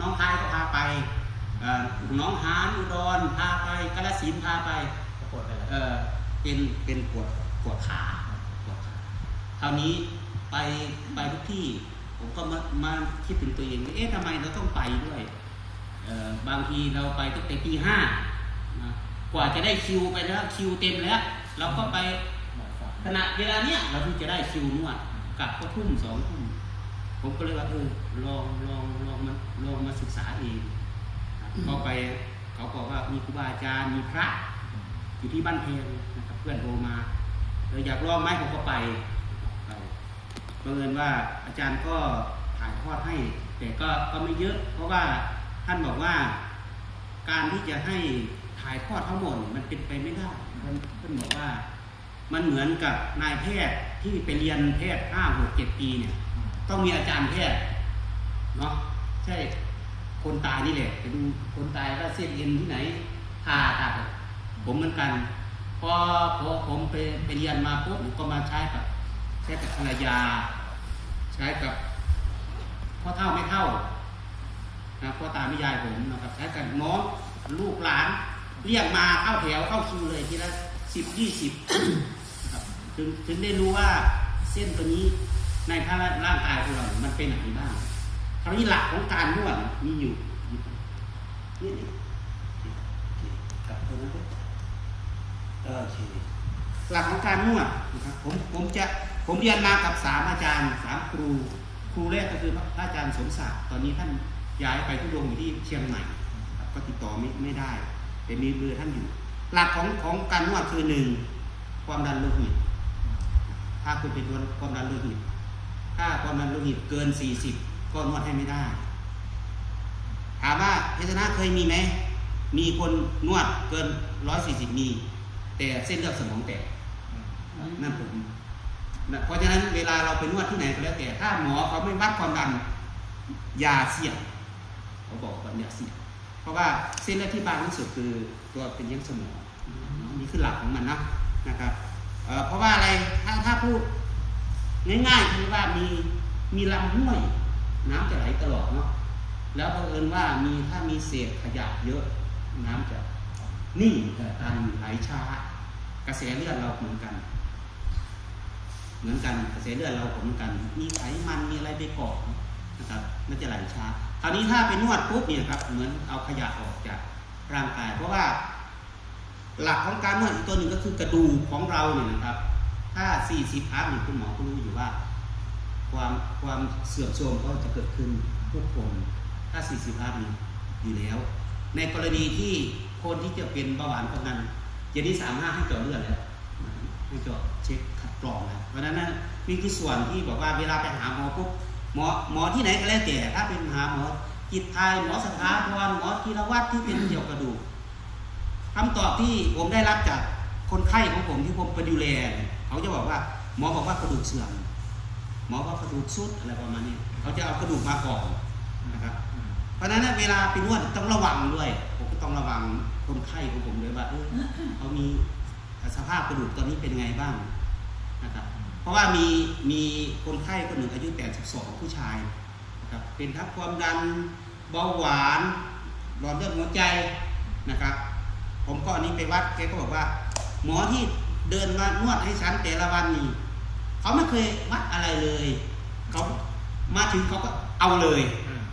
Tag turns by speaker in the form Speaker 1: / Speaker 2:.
Speaker 1: น้องคายก็พาไปเอ่อหน้องหานอุดรพาไปกาฬสินธุ์พาไป
Speaker 2: ปวดไปแล้ว
Speaker 1: เออเป็นเป็นปวดปวดขาปวดขาคราวนี้ไปไปทุกที่ผมก็มามาคิดถึงตัวเองว่าเอ๊ะทำไมเราต้องไปด้วยเออบางทีเราไปตั้งแต่ปีห้านะกว่าจะได้คิวไปแล้วคิวเต็มแล้ว เราก็ไป
Speaker 2: หมอฟัง
Speaker 1: ขณะเวลาเนี้ยเราเพิ่งจะได้คิวนวดกลับก็ทุ่มสองทุ่มผมก็เลยว่าเออลองลองลองมา ลองมาศึกษาเองก็ไปเขาบอกว่ามีครูบาอาจารย์มีพระอยู่ที่บ้านเพลงนะครับเพื่อนโทรมาเอออยากลองไหมผมก็ไปไปบังเอิญว่าอาจารย์ก็ถ่ายทอดให้ แต่ก็ก็ไม่เยอะ เพราะว่าท่านบอกว่าการที่จะให้ถ่ายทอดทั้งหมดมันเป็นไปไม่ได้ท่านท่านบอกว่ามันเหมือนกับนายแพทย์ที่ไปเรียนแพทย์ห้าหกเจ็ดปีเนี่ย ต้องมีอาจารย์แพทย์เนาะใช่ คนตายนี่แหละไปดูคนตายว่าเส้นเอ็นที่ไหนผ่าตัดผมเหมือนกันพอพอผมไปไปเรียนมาปุ๊บผมก็มาใช้กับใช้กับภรรยา ใช้กับพ่อเท่าไม่เท่านะพ่อตาไม่ยายผมนะครับใช้กับน้องลูกหลานเรียกมาเข้าแถวเข้าคิวเลยทีละสิบยี่สิบนะครับถึงถึงได้รู้ว่าเส้นตัวนี้ในท่าร่างกายของเรา มันเป็นไหนบ้าง คราวนี้หลักของการนวดมีอยู่นี่นี่กลับตรงนั้นปุ๊บเออโอเคหลักของการนวดนะครับผมผมจะผมเรียนมากับสามอาจารย์สามครู ครูแรกก็คือพระอาจารย์สมศักดิ์ตอนนี้ท่านย้ายไปทุดงอยู่ที่เชียงใหม่ก็ติดต่อไม่ไม่ได้แต่มีเบอร์ท่านอยู่ หลักของของการนวดคือหนึ่งความดันโลหิต ถ้าคุณเป็นความดันโลหิต ถ้าความดันโลหิตเกิน 40 ก็นวดให้ไม่ได้ ถามว่าเพชรนะเคยมีไหม มีคนนวดเกิน140มี แต่เส้นเลือดสมองแตกนั่นผมเพราะฉะนั้นเวลาเราไปนวดที่ไหนก็แล้วแต่ ถ้าหมอเขาไม่วัดความดันยาเสี่ยงเขาบอกว่าอย่าเสี่ยงเพราะว่าเส้นเลือดที่บางที่สุดคือตัวเป็นเลี้ยงสมองนี่คือหลักของมันนะนะครับเเพราะว่าอะไรถ้าถ้าพูดง่ายๆคือว่ามีมีลำห้วย น้ำจะไหลตลอดเนาะแล้วบังเอิญว่ามีถ้ามีเศษขยะเยอะ น้ำจะนิ่งตันไหลช้ากระแสเลือดเราเหมือนกัน เหมือนกันกระแสเลือดเราเหมือนกัน มีไขมันมีอะไรไปเกาะนะครับมันจะไหลช้าคราวนี้ถ้าไปนวดปุ๊บเนี่ยครับ เหมือนเอาขยะออกจากร่างกาย เพราะว่า หลักของการนวดอีกตัวหนึ่งก็คือกระดูกของเราเนี่ยนะครับ ถ้า 40อัพเนี่ยคุณหมอก็รู้อยู่ว่า ความความเสื่อมโทรมก็จะเกิดขึ้นทุกคนถ้า40อัพนี่อยู่แล้ว ในกรณีที่คนที่จะเป็นเบาหวานความดันเจนี่สามารถให้เจาะเลือดแล้วให้เจาะเช็คคัดกรองแล้วเพราะฉะนั้นนะนี่คือส่วนที่บอกว่าเวลาไปหาหมอปุ๊บหมอหมอที่ไหนก็แล้วแต่ถ้าเป็นหาหมอจิตไทยหมอสถาพรหมอธีรวัตรที่เป็นเกี่ยวกับกระดูกคำตอบที่ผมได้รับจากคนไข้ของผมที่ผมไปดูแลเขาจะบอกว่าหมอบอกว่ากระดูกเสื่อม หมอว่ากระดูกสุดอะไรประมาณนี้เขาจะเอากระดูกมาก่อนนะครับเพราะฉะนั้นเวลาไปนวดต้องระวังด้วย ผมก็ต้องระวังคนไข้ของผมด้วยว่าเออเขามีสภาพกระดูกตอนนี้เป็นไงบ้างนะครับเพราะว่ามีมีคนไข้คนหนึ่งอายุ 82 ผู้ชายนะครับเป็นทั้งความดันเบาหวานหลอดเลือดหัวใจนะครับ ผมก็อันนี้ไปวัดแกก็บอกว่า หมอที่เดินมานวดให้ฉันแต่ละวันนี่ เขาไม่เคยวัดอะไรเลย เขามาถึงเขาก็เอาเลย